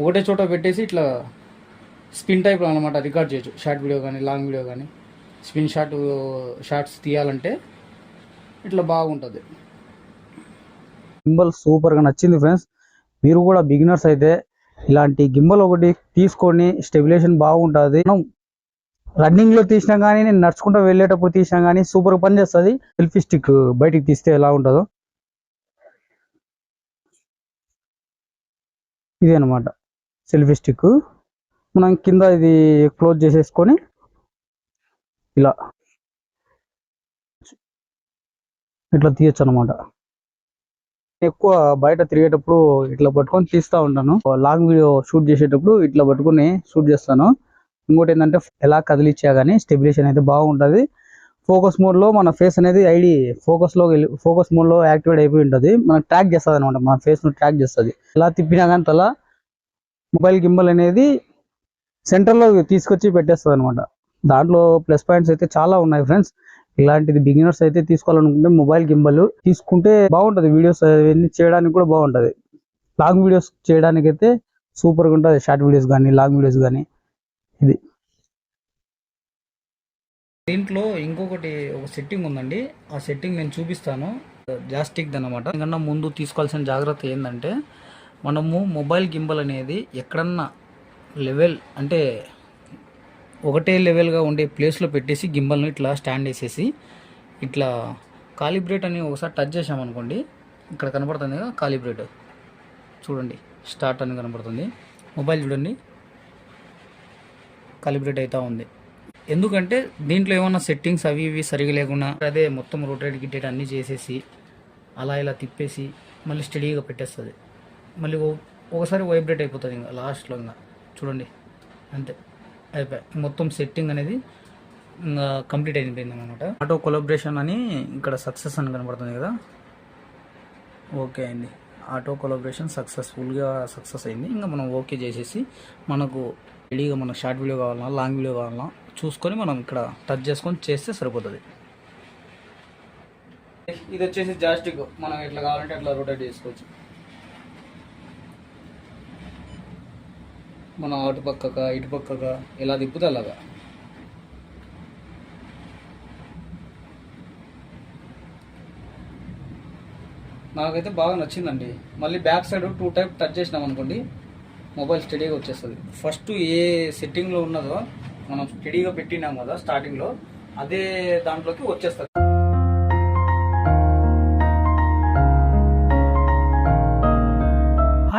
ఒకటే చోట పెట్టేసి ఇట్లా స్పిన్ టైప్ అనమాట రికార్డ్ చేయొచ్చు. షార్ట్ వీడియో కానీ లాంగ్ వీడియో కానీ స్పిన్ షాట్ షార్ట్స్ తీయాలంటే ఇట్లా బాగుంటుంది. గింబల్ సూపర్గా నచ్చింది ఫ్రెండ్స్. మీరు కూడా బిగినర్స్ అయితే ఇలాంటి గింబల్ ఒకటి తీసుకొని స్టెబిలేషన్ బాగుంటుంది. మనం రన్నింగ్లో తీసినా కానీ నేను నడుచుకుంటూ వెళ్ళేటప్పుడు తీసినా కానీ సూపర్గా పని చేస్తుంది సెల్ఫీ స్టిక్ బయటికి తీస్తే ఎలా ఉంటుందో. ఇదే అనమాట సెల్ఫీ స్టిక్ మనం కింద ఇది క్లోజ్ చేసేసుకొని ఇలా ఇట్లా తీయచ్చు అనమాట ఎక్కువ బయట తిరిగేటప్పుడు ఇట్లా పట్టుకొని తీస్తూ ఉంటాను. లాంగ్ వీడియో షూట్ చేసేటప్పుడు ఇట్లా పట్టుకొని షూట్ చేస్తాను. ఇంకోటి ఏంటంటే ఎలా కదిలిచ్చా కానీ స్టెబిలేషన్ అయితే బాగుంటుంది. ఫోకస్ మోడ్లో మన ఫేస్ అనేది ఐడి ఫోకస్లో వెళ్ళి ఫోకస్ మోడ్లో యాక్టివేట్ అయిపోయి ఉంటుంది. మనకు ట్రాక్ చేస్తుంది అనమాట మన ఫేస్ను ట్రాక్ చేస్తుంది. ఎలా తిప్పినా కానీ తల మొబైల్ గింబల్ అనేది సెంటర్లో తీసుకొచ్చి పెట్టేస్తుంది అనమాట దాంట్లో ప్లస్ పాయింట్స్ అయితే చాలా ఉన్నాయి ఫ్రెండ్స్ ఇలాంటిది బిగినర్స్ అయితే తీసుకోవాలనుకుంటే మొబైల్ గింబల్ తీసుకుంటే బాగుంటది. వీడియోస్ అవన్నీ చేయడానికి కూడా బాగుంటది. లాంగ్ వీడియోస్ చేయడానికి అయితే సూపర్గా ఉంటుంది. షార్ట్ వీడియోస్ కానీ లాంగ్ వీడియోస్ కానీ ఇది. దీంట్లో ఇంకొకటి ఒక సెట్టింగ్ ఉందండి. ఆ సెట్టింగ్ నేను చూపిస్తాను. జాస్టిక్ అనమాట ఎందుకన్నా ముందు తీసుకోవాల్సిన జాగ్రత్త ఏంటంటే మనము మొబైల్ గింబల్ అనేది ఎక్కడన్నా లెవెల్ అంటే ఒకటే లెవెల్గా ఉండే ప్లేస్లో పెట్టేసి గింబల్ని ఇట్లా స్టాండ్ వేసేసి ఇట్లా కాలిబ్రేట్ అని ఒకసారి టచ్ చేసామనుకోండి ఇక్కడ కనపడుతుంది కదా కాలిబ్రేట్. చూడండి స్టార్ట్ అని కనపడుతుంది. మొబైల్ చూడండి కాలిబ్రేట్ అవుతూ ఉంది. ఎందుకంటే దీంట్లో ఏమన్నా సెట్టింగ్స్ అవి ఇవి సరిగా లేకుండా అదే మొత్తం రొటేట్ గిట్టేట్ అన్నీ చేసేసి అలా ఇలా తిప్పేసి మళ్ళీ స్టడీగా పెట్టేస్తుంది. మళ్ళీ ఒకసారి వైబ్రేట్ అయిపోతుంది ఇంకా లాస్ట్లో ఇంకా. చూడండి. అంతే. అయిపోయి. మొత్తం సెట్టింగ్ అనేది ఇంకా కంప్లీట్ అయిపోయింది అనమాట ఆటో కొలాబరేషన్ అని ఇక్కడ సక్సెస్ అని కనబడుతుంది కదా? ఓకే అయింది ఆటో కొలాబరేషన్ సక్సెస్ఫుల్గా సక్సెస్ అయింది. ఇంకా మనం ఓకే చేసేసి మనకు రెడీగా మనకు షార్ట్ వీడియో కావాలన్నా లాంగ్ వీడియో కావాలన్నా చూసుకొని మనం ఇక్కడ టచ్ చేసుకొని చేస్తే సరిపోతుంది. ఇది వచ్చేసి జాస్టిక్. మనం ఎట్లా కావాలంటే అట్లా రొటేట్ చేసుకోవచ్చు. మనం అటుపక్కగా ఇటుపక్కగా ఇలా ఎలా తిప్పుతే అలాగా? నాకైతే బాగా నచ్చిందండి. మళ్ళీ back side two type touch చేసినాం అనుకోండి మొబైల్ స్టడీగా వచ్చేస్తుంది. ఫస్ట్ ఏ సెట్టింగ్లో ఉన్నదో మనం స్టడీగా పెట్టినాం కదా స్టార్టింగ్లో అదే దాంట్లోకి వచ్చేస్తుంది.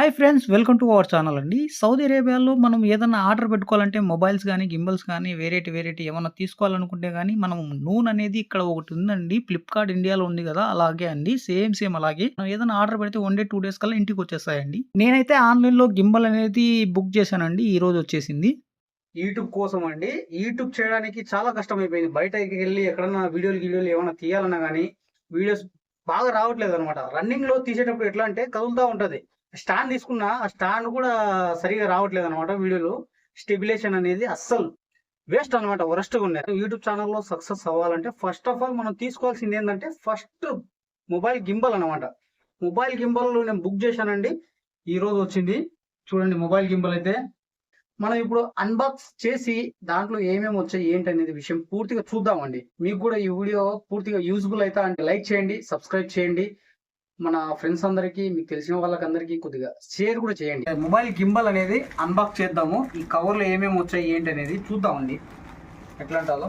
Hi friends welcome to our channel అండి. సౌదీ అరేబియాలో మనం ఏదైనా ఆర్డర్ పెట్టుకోవాలంటే మొబైల్స్ కానీ గింబల్స్ కానీ వెరైటీ వెరైటీ ఏమైనా తీసుకోవాలనుకుంటే కానీ మనం నూన్ అనేది ఇక్కడ ఒకటి ఉందండి. ఫ్లిప్కార్ట్ ఇండియాలో ఉంది కదా అలాగే అండి. సేమ్ సేమ్ అలాగే. మనం ఏదైనా ఆర్డర్ పెడితే వన్ డే టూ డేస్ కల్లా ఇంటికి వచ్చేస్తాయండి. నేనైతే ఆన్లైన్లో గింబల్ అనేది బుక్ చేశానండి ఈ రోజు వచ్చేసింది. యూట్యూబ్ కోసం అండి. యూట్యూబ్ చేయడానికి చాలా కష్టం అయిపోయింది బయటకి వెళ్ళి ఎక్కడన్నా వీడియోలు వీడియోలు ఏమైనా తీయాలన్నా కానీ వీడియోస్ బాగా రావట్లేదు అనమాట రన్నింగ్లో తీసేటప్పుడు ఎట్లా అంటే కదులుతా ఉంటుంది. స్టాండ్ తీసుకున్నా ఆ స్టాండ్ కూడా సరిగా రావట్లేదు అనమాట వీడియోలో. స్టెబిలేషన్ అనేది అస్సలు వేస్ట్ అనమాట వరస్ట్గా ఉన్నాయి యూట్యూబ్ ఛానల్లో సక్సెస్ అవ్వాలంటే ఫస్ట్ ఆఫ్ ఆల్ మనం తీసుకోవాల్సింది ఏంటంటే ఫస్ట్ మొబైల్ గింబల్ అనమాట మొబైల్ గింబల్ నేను బుక్ చేశానండి ఈ రోజు వచ్చింది. చూడండి మొబైల్ గింబల్ అయితే. మనం ఇప్పుడు అన్బాక్స్ చేసి దాంట్లో ఏమేమి వచ్చాయి ఏంటి అనేది విషయం పూర్తిగా చూద్దామండి. మీకు కూడా ఈ వీడియో పూర్తిగా యూజ్ఫుల్ అయితే అంటే లైక్ చేయండి సబ్స్క్రైబ్ చేయండి. మన ఫ్రెండ్స్ అందరికి మీకు తెలిసిన వాళ్ళకందరికీ కొద్దిగా షేర్ కూడా చేయండి. మొబైల్ గింబల్ అనేది అన్బాక్స్ చేద్దాము. ఈ కవర్లో ఏమేమి వచ్చాయి ఏంటి అనేది చూద్దామండి. ఎట్లా అంటాలో.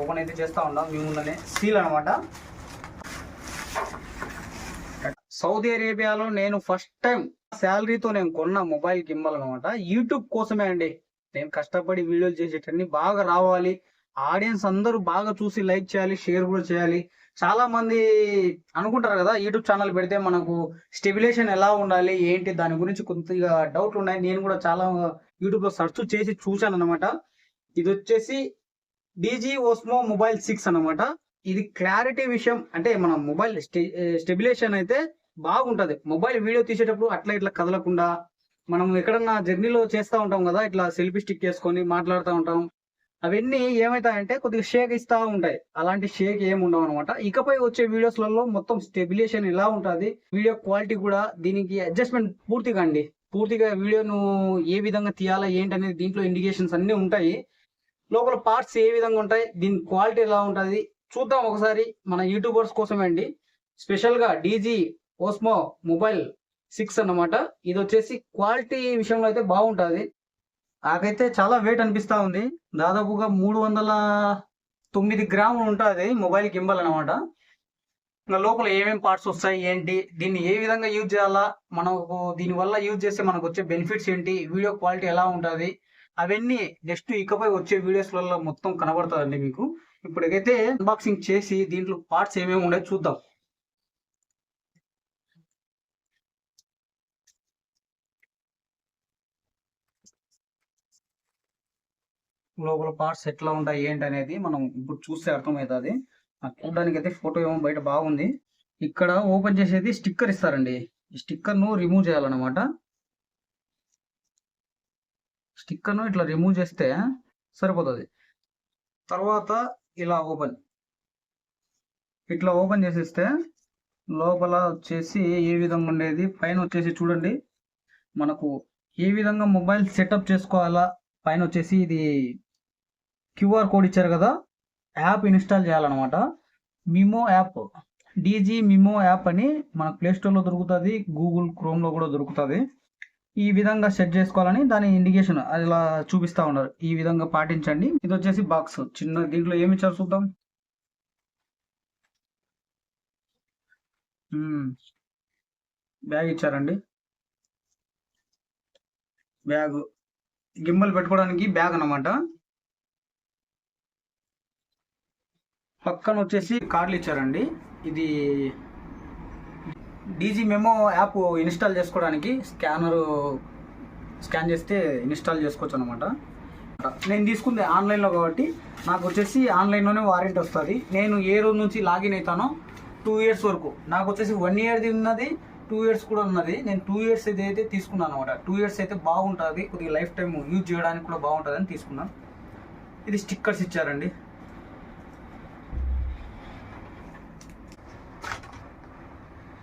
ఓపెన్ అయితే చేస్తా ఉన్నాం మీ ముందనే సీల్ అనమాట సౌదీ అరేబియాలో నేను ఫస్ట్ టైం శాలరీతో నేను కొన్న మొబైల్ గింబల్ అనమాట యూట్యూబ్ కోసమే అండి. నేను కష్టపడి వీడియోలు చేసేటన్ని బాగా రావాలి. ఆడియన్స్ అందరూ బాగా చూసి లైక్ చేయాలి షేర్ కూడా చేయాలి. చాలా మంది అనుకుంటారు కదా యూట్యూబ్ ఛానల్ పెడితే మనకు స్టెబిలేషన్ ఎలా ఉండాలి ఏంటి దాని గురించి కొద్దిగా డౌట్లు ఉన్నాయి. నేను కూడా చాలా యూట్యూబ్లో సెర్చ్ చేసి చూశాను అనమాట ఇది వచ్చేసి డీజీ ఓస్మో మొబైల్ సిక్స్ అన్నమాట. ఇది క్లారిటీ విషయం అంటే మన మొబైల్ స్టెబిలేషన్ అయితే బాగుంటది. మొబైల్ వీడియో తీసేటప్పుడు అట్లా ఇట్లా కదలకుండా మనం ఎక్కడన్నా జర్నీలో చేస్తూ ఉంటాం కదా ఇట్లా సెల్ఫీ స్టిక్ చేసుకొని మాట్లాడుతూ ఉంటాం. అవన్నీ ఏమవుతాయంటే కొద్దిగా షేక్ ఇస్తా ఉంటాయి. అలాంటి షేక్ ఏమి ఉండవు అనమాట ఇకపై వచ్చే వీడియోస్లలో మొత్తం స్టెబిలేషన్ ఎలా ఉంటుంది వీడియో క్వాలిటీ కూడా దీనికి అడ్జస్ట్మెంట్ పూర్తిగా అండి. పూర్తిగా వీడియోను ఏ విధంగా తీయాలా ఏంటి అనేది దీంట్లో ఇండికేషన్స్ అన్నీ ఉంటాయి. లోపల పార్ట్స్ ఏ విధంగా ఉంటాయి దీని క్వాలిటీ ఎలా ఉంటుంది చూద్దాం ఒకసారి మన యూట్యూబర్స్ కోసమే అండి. స్పెషల్గా డీజీ ఓస్మో మొబైల్ సిక్స్ అన్నమాట. ఇది వచ్చేసి క్వాలిటీ విషయంలో అయితే బాగుంటుంది. నాకైతే చాలా వెయిట్ అనిపిస్తా ఉంది. దాదాపుగా మూడు వందల తొమ్మిది గ్రాములు ఉంటుంది మొబైల్ గింబల్ అనమాట ఇంకా లోపల ఏమేమి పార్ట్స్ వస్తాయి ఏంటి దీన్ని ఏ విధంగా యూజ్ చేయాలా మనకు దీని వల్ల యూజ్ చేస్తే మనకు వచ్చే బెనిఫిట్స్ ఏంటి వీడియో క్వాలిటీ ఎలా ఉంటుంది అవన్నీ నెక్స్ట్ ఇకపై వచ్చే వీడియోస్లలో మొత్తం కనబడుతుందండి మీకు. ఇప్పటికైతే అన్బాక్సింగ్ చేసి దీంట్లో పార్ట్స్ ఏమేమి ఉన్నాయో చూద్దాం. లోపల పార్ట్స్ ఎట్లా ఉంటాయి ఏంటి అనేది మనం ఇప్పుడు చూస్తే అర్థమవుతుంది. చూడడానికి అయితే ఫోటో ఏమో బయట బాగుంది. ఇక్కడ ఓపెన్ చేసేది స్టిక్కర్ ఇస్తారండి. ఈ స్టిక్కర్ను రిమూవ్ చేయాలన్నమాట. స్టిక్కర్ను ఇట్లా రిమూవ్ చేస్తే సరిపోతుంది. తర్వాత ఇలా ఓపెన్ ఇట్లా ఓపెన్ చేసేస్తే లోపల వచ్చేసి ఏ విధంగా ఉండేది పైన వచ్చేసి చూడండి. మనకు ఏ విధంగా మొబైల్ సెటప్ చేసుకోవాలా పైన వచ్చేసి ఇది క్యూఆర్ కోడ్ ఇచ్చారు కదా యాప్ ఇన్స్టాల్ చేయాలన్నమాట. Mimo app DG Mimo app అని మన ప్లేస్టోర్లో దొరుకుతుంది గూగుల్ క్రోమ్లో కూడా దొరుకుతుంది. ఈ విధంగా సెట్ చేసుకోవాలని దాని ఇండికేషన్ అది ఇలా చూపిస్తా ఉన్నారు. ఈ విధంగా పాటించండి. ఇది వచ్చేసి బాక్స్. చిన్న దీంట్లో ఏమి ఇచ్చారు చూద్దాం. బ్యాగ్ ఇచ్చారండి. బ్యాగ్. గింబల్ పెట్టుకోవడానికి బ్యాగ్ అన్నమాట. పక్కన వచ్చేసి కార్డులు ఇచ్చారండి. ఇది డీజీ మెమో యాప్ ఇన్స్టాల్ చేసుకోవడానికి స్కానరు స్కాన్ చేస్తే ఇన్స్టాల్ చేసుకోవచ్చు అనమాట నేను తీసుకుంది ఆన్లైన్లో కాబట్టి నాకు వచ్చేసి ఆన్లైన్లోనే వారంటీ వస్తుంది. నేను ఏ రోజు నుంచి లాగిన్ అవుతానో టూ ఇయర్స్ వరకు. నాకు వచ్చేసి వన్ ఇయర్ది ఉన్నది టూ ఇయర్స్ కూడా ఉన్నది. నేను టూ ఇయర్స్ ఇది అయితే తీసుకున్నాను అనమాట టూ ఇయర్స్ అయితే బాగుంటుంది. కొద్దిగా లైఫ్ టైం యూజ్ చేయడానికి కూడా బాగుంటుంది అని తీసుకున్నాను. ఇది స్టిక్కర్స్ ఇచ్చారండి.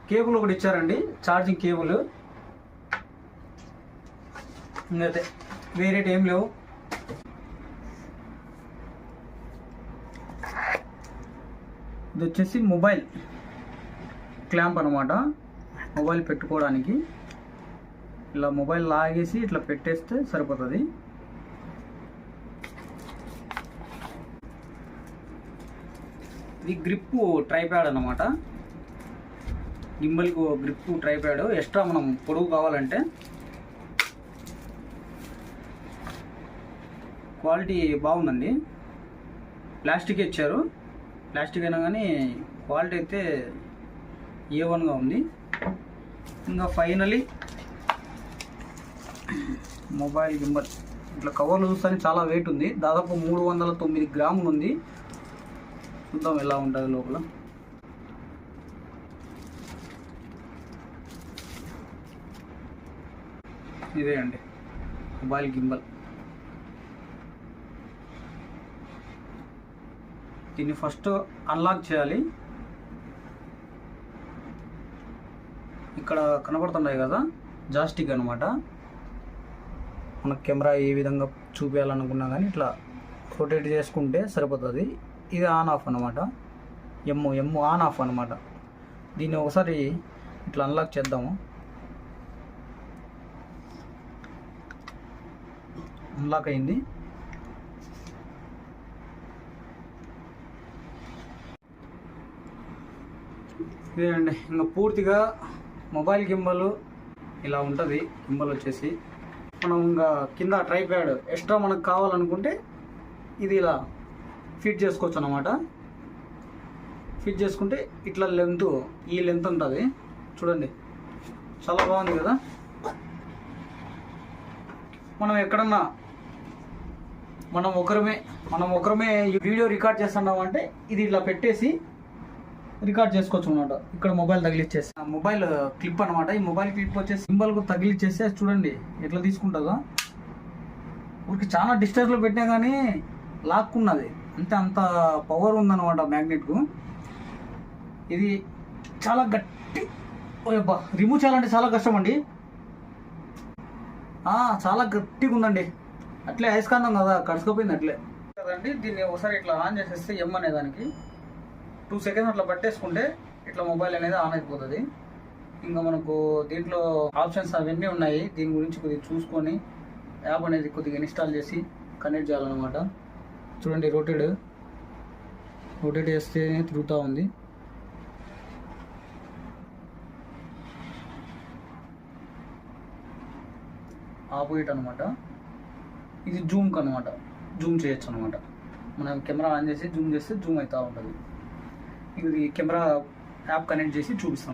కేబుల్ ఒకటి ఇచ్చారండి ఛార్జింగ్ కేబుల్. ఇంకైతే వేరేటి ఏం లేవు. ఇది వచ్చేసి మొబైల్ క్లాంప్ అనమాట మొబైల్ పెట్టుకోవడానికి ఇలా మొబైల్ లాగేసి ఇట్లా పెట్టేస్తే సరిపోతుంది. ఇది గ్రిప్పు ట్రైప్యాడ్ అనమాట గింబల్కి గ్రిప్ ట్రైప్యాడ్ ఎక్స్ట్రా మనం పొడుగు కావాలంటే క్వాలిటీ బాగుందండి. ప్లాస్టిక్ ఇచ్చారు. ప్లాస్టిక్ అయినా కానీ క్వాలిటీ అయితే ఏ వన్గా ఉంది. ఇంకా ఫైనలీ మొబైల్ గింబల్. ఇట్లా కవర్లు చూస్తే చాలా వెయిట్ ఉంది. దాదాపు మూడు వందల తొమ్మిది గ్రాములు ఉంది. చూద్దాం ఎలా ఉంటుంది లోపల. ఇదే అండి. Mobile gimbal. దీన్ని ఫస్ట్ అన్లాక్ చేయాలి. ఇక్కడ కనబడుతున్నాయి కదా జాస్టిక్ అనమాట మన కెమెరా ఏ విధంగా చూపించాలనుకున్నా కానీ ఇట్లా రొటేట్ చేసుకుంటే సరిపోతుంది. ఇది ఆన్ ఆఫ్ అనమాట ఎమ్ ఎమ్ ఆన్ ఆఫ్ అనమాట దీన్ని ఒకసారి ఇట్లా అన్లాక్ చేద్దాము. అన్లాక్ అయింది. ఇదేనండి ఇంకా పూర్తిగా మొబైల్ గింబల్ ఇలా ఉంటుంది గింబల్ వచ్చేసి. మనం ఇంకా కింద ట్రైప్యాడ్ ఎక్స్ట్రా మనకు కావాలనుకుంటే ఇది ఇలా ఫిట్ చేసుకోవచ్చు అనమాట ఫిట్ చేసుకుంటే ఇట్లా లెంత్ ఈ లెంత్ ఉంటుంది. చూడండి చాలా బాగుంది కదా. మనం ఎక్కడన్నా మనం ఒకరమే మనం ఒకరమే వీడియో రికార్డ్ చేస్తున్నాం అంటే ఇది ఇట్లా పెట్టేసి రికార్డ్ చేసుకోవచ్చు అనమాట ఇక్కడ మొబైల్ తగిలిచ్చేసి. మొబైల్ క్లిప్ అనమాట ఈ మొబైల్ క్లిప్ వచ్చేసి సింబల్ తగిలిచ్చేస్తే తగిలిచ్చేసి చూడండి ఎట్లా తీసుకుంటుందో. ఊరికి చాలా డిస్టెన్స్లో పెట్టినా కానీ లాక్కున్నది. అంటే అంత పవర్ ఉందన్నమాట మ్యాగ్నెట్కు ఇది చాలా గట్టి ఓయబ్బా రిమూవ్ చేయాలంటే చాలా కష్టం అండి చాలా గట్టిగా ఉందండి అట్లే అయస్కాంతం కదా కడుచుకుపోయింది అట్లే. కదండి దీన్ని ఒకసారి ఇట్లా ఆన్ చేసేస్తే ఎమ్ అనే దానికి టూ సెకండ్స్ అట్లా పట్టేసుకుంటే ఇట్లా మొబైల్ అనేది ఆన్ అయిపోతుంది. ఇంకా మనకు దీంట్లో ఆప్షన్స్ అవన్నీ ఉన్నాయి. దీని గురించి కొద్దిగా చూసుకొని యాప్ అనేది కొద్దిగా ఇన్స్టాల్ చేసి కనెక్ట్ చేయాలన్నమాట. చూడండి రొటేట్ రొటేట్ చేస్తే తిరుగుతూ ఉంది. ఆపోజిట్ అనమాట ఇది జూమ్కి అనమాట జూమ్ చేయొచ్చు అనమాట మనం కెమెరా ఆన్ చేసి జూమ్ చేస్తే జూమ్ అవుతూ ఉంటుంది. ఇది కెమెరా యాప్ కనెక్ట్ చేసి చూపిస్తాం.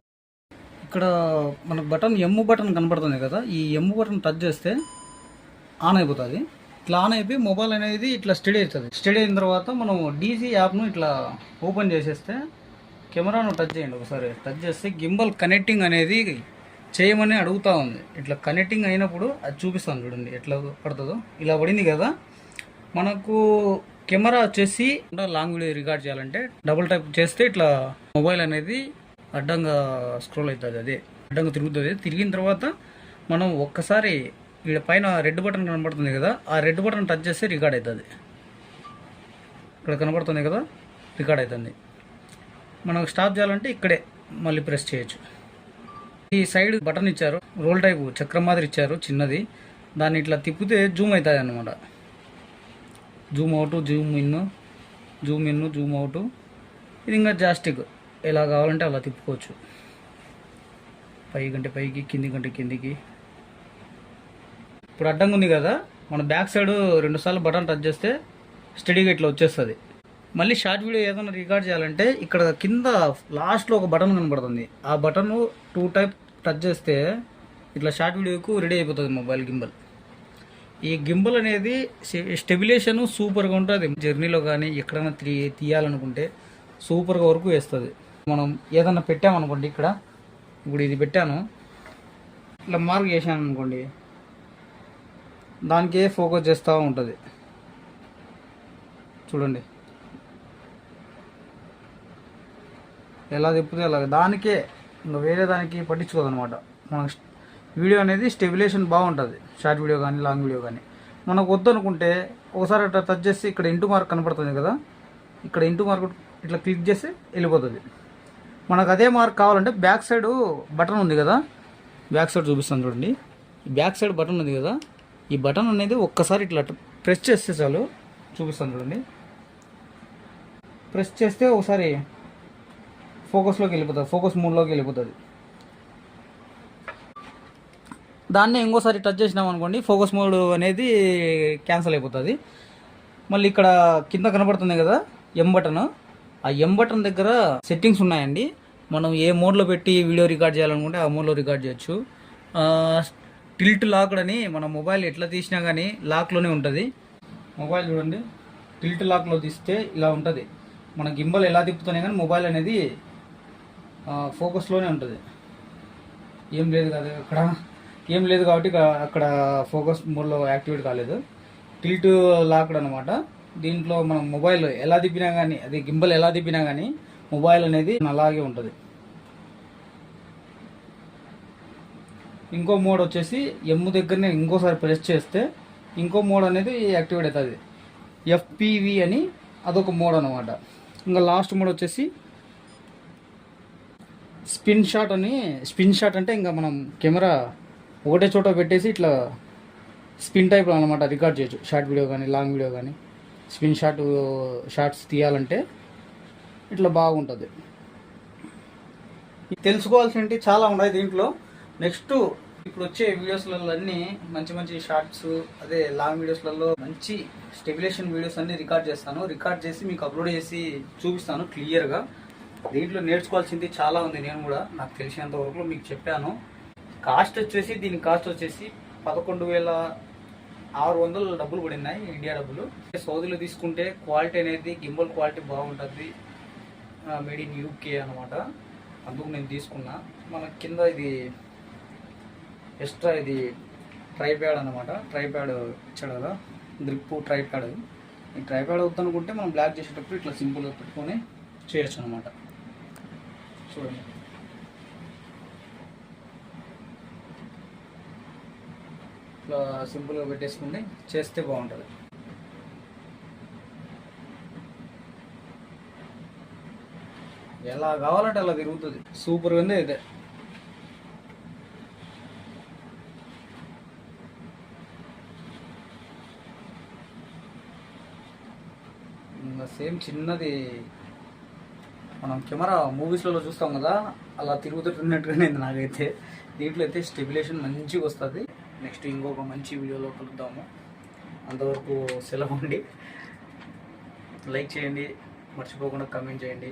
ఇక్కడ మనకు బటన్ ఎమ్ము బటన్ కనబడుతుంది కదా? ఈ ఎమ్ము బటన్ టచ్ చేస్తే ఆన్ అయిపోతుంది. ఇట్లా ఆన్ అయిపోయి మొబైల్ అనేది ఇట్లా స్టడీ అవుతుంది స్టడీ అయిన తర్వాత మనం డీజీ యాప్ను ఇట్లా ఓపెన్ చేసేస్తే కెమెరాను టచ్ చేయండి ఒకసారి. టచ్ చేస్తే గింబల్ కనెక్టింగ్ అనేది చేయమని అడుగుతా ఉంది. ఇట్లా కనెక్టింగ్ అయినప్పుడు అది చూపిస్తాను చూడండి ఎట్లా పడుతుందో. ఇలా పడింది కదా. మనకు కెమెరా వచ్చేసి లాంగ్ వీడియో రికార్డ్ చేయాలంటే డబుల్ టైప్ చేస్తే ఇట్లా మొబైల్ అనేది అడ్డంగా స్క్రోల్ అవుతుంది అదే. అడ్డంగా తిరుగుతుంది తిరిగిన తర్వాత మనం ఒక్కసారి ఇక్కడ పైన రెడ్ బటన్ కనబడుతుంది కదా ఆ రెడ్ బటన్ టచ్ చేస్తే రికార్డ్ అవుతుంది. ఇక్కడ కనబడుతుంది కదా రికార్డ్ అవుతుంది. మనం స్టాప్ చేయాలంటే ఇక్కడే మళ్ళీ ప్రెస్ చేయొచ్చు. ఈ సైడ్ బటన్ ఇచ్చారు రోల్ టైప్ చక్రం మాదిరి ఇచ్చారు చిన్నది. దాన్ని ఇట్లా తిప్పితే జూమ్ అవుతుంది అనమాట zoom out zoom in zoom in zoom out. ఇది ఇంకా జాస్టిక్. ఎలా కావాలంటే అలా తిప్పుకోవచ్చు. పై కంటే పైకి కింది కంటే కిందికి. ఇప్పుడు అడ్డంగా ఉంది కదా మన బ్యాక్ సైడ్ రెండుసార్లు బటన్ టచ్ చేస్తే స్టడీగా ఇట్లా వచ్చేస్తుంది. మళ్ళీ షార్ట్ వీడియో ఏదైనా రికార్డ్ చేయాలంటే ఇక్కడ కింద లాస్ట్లో ఒక బటన్ కనబడుతుంది. ఆ బటన్ టూ టైప్ టచ్ చేస్తే ఇట్లా షార్ట్ వీడియోకు రెడీ అయిపోతుంది మొబైల్ గింబల్. ఈ గింబల్ అనేది స్టెబిలేషన్ సూపర్గా ఉంటుంది. జర్నీలో కానీ ఎక్కడైనా తీ తీయాలనుకుంటే సూపర్గా వరకు వేస్తుంది. మనం ఏదన్నా పెట్టామనుకోండి ఇక్కడ ఇప్పుడు ఇది పెట్టాను. ఇట్లా మార్క్ చేశాను అనుకోండి దానికే ఫోకస్ చేస్తూ ఉంటుంది. చూడండి. ఎలా తిప్పితే అలాగే దానికే ఇంకా వేరే దానికి పట్టించుకోదనమాట మన వీడియో అనేది స్టెబిలేషన్ బాగుంటుంది. షార్ట్ వీడియో కానీ లాంగ్ వీడియో కానీ మనకు వద్దనుకుంటే ఒకసారి అట్లా టచ్ చేసి ఇక్కడ ఇంటూ మార్క్ కనపడుతుంది కదా ఇక్కడ ఇంటూ మార్క్ ఇట్లా క్లిక్ చేసి వెళ్ళిపోతుంది. మనకు అదే మార్క్ కావాలంటే బ్యాక్ సైడ్ బటన్ ఉంది కదా బ్యాక్ సైడ్ చూపిస్తాను చూడండి. బ్యాక్ సైడ్ బటన్ ఉంది కదా ఈ బటన్ అనేది ఒక్కసారి ఇట్లా ప్రెస్ చేస్తే చాలు. చూపిస్తాను చూడండి. ప్రెస్ చేస్తే ఒకసారి ఫోకస్లోకి వెళ్ళిపోతుంది ఫోకస్ మూడ్లోకి వెళ్ళిపోతుంది. దాన్నే ఇంకోసారి టచ్ చేసినాం అనుకోండి ఫోకస్ మోడ్ అనేది క్యాన్సిల్ అయిపోతుంది. మళ్ళీ ఇక్కడ కింద కనబడుతుంది కదా ఎం బటన్. ఆ ఎం బటన్ దగ్గర సెట్టింగ్స్ ఉన్నాయండి. మనం ఏ మోడ్లో పెట్టి వీడియో రికార్డ్ చేయాలనుకుంటే ఆ మోడ్లో రికార్డ్ చేయొచ్చు. టిల్ట్ లాక్డ్ అని మన మొబైల్ ఎట్లా తీసినా కానీ లాక్లోనే ఉంటుంది. మొబైల్ చూడండి టిల్ట్ లాక్లో తీస్తే ఇలా ఉంటుంది. మన గింబల్ ఎలా తిప్పుతున్నాయి కానీ మొబైల్ అనేది ఫోకస్లోనే ఉంటుంది. ఏం లేదు కదా అక్కడ ఏం లేదు కాబట్టి అక్కడ ఫోకస్ మోడ్లో యాక్టివేట్ కాలేదు. టిల్ట్ లాక్డ్ అనమాట దీంట్లో మనం మొబైల్ ఎలా తిప్పినా కానీ అది గింబల్ ఎలా తిప్పినా కానీ మొబైల్ అనేది అలాగే ఉంటుంది. ఇంకో మోడ్ వచ్చేసి ఎమ్ము దగ్గరనే ఇంకోసారి ప్రెస్ చేస్తే ఇంకో మోడ్ అనేది యాక్టివేట్ అవుతుంది. ఎఫ్పివి అని అదొక మోడ్ అనమాట. ఇంకా లాస్ట్ మోడ్ వచ్చేసి స్పిన్ షాట్ అని స్పిన్ షాట్ అంటే ఇంకా మనం కెమెరా ఒకటే చోట పెట్టేసి ఇట్లా స్పిన్ టైప్ అనమాట రికార్డ్ చేయొచ్చు. షార్ట్ వీడియో కానీ లాంగ్ వీడియో కానీ స్పిన్ షాట్ షార్ట్స్ తీయాలంటే ఇట్లా బాగుంటుంది. తెలుసుకోవాల్సినవి చాలా ఉన్నాయి దీంట్లో. నెక్స్ట్ ఇప్పుడు వచ్చే వీడియోస్లలో అన్నీ మంచి మంచి షార్ట్స్ అదే లాంగ్ వీడియోస్లలో మంచి స్టెబిలేషన్ వీడియోస్ అన్ని రికార్డ్ చేస్తాను. రికార్డ్ చేసి మీకు అప్లోడ్ చేసి చూపిస్తాను క్లియర్గా. దీంట్లో నేర్చుకోవాల్సింది చాలా ఉంది. నేను కూడా నాకు తెలిసినంత వరకు మీకు చెప్పాను. కాస్ట్ వచ్చేసి దీని కాస్ట్ వచ్చేసి పదకొండు వేల ఆరు వందలు డబ్బులు పడినాయి ఇండియా డబ్బులు. సౌదీలో తీసుకుంటే క్వాలిటీ అనేది గింబల్ క్వాలిటీ బాగుంటుంది. మేడ్ ఇన్ యూకే అనమాట అందుకు నేను తీసుకున్నా. మన కింద ఇది ఎక్స్ట్రా ఇది ట్రై ప్యాడ్ అనమాట ట్రై ప్యాడ్ ఇచ్చాడు కదా గ్రిప్ ట్రై ప్యాడ్ ఈ ట్రై ప్యాడ్ వద్దనుకుంటే మనం బ్లాక్ చేసేటప్పుడు ఇట్లా సింపుల్గా పెట్టుకొని చేయొచ్చు అనమాట చూడండి ఇట్లా సింపుల్గా పెట్టేసుకుని చేస్తే బాగుంటుంది. ఎలా కావాలంటే అలా తిరుగుతుంది. సూపర్ ఉంది ఇదే. సేమ్ చిన్నది మనం కెమెరా మూవీస్లలో చూస్తాం కదా అలా తిరుగుతున్నట్టుగానే నాకైతే. దీంట్లో అయితే స్టెబిలేషన్ మంచిగా వస్తుంది. నెక్స్ట్ ఇంకొక మంచి వీడియోలో కలుద్దాము. అంతవరకు సెలవు అండి. లైక్ చేయండి మర్చిపోకుండా కమెంట్ చేయండి.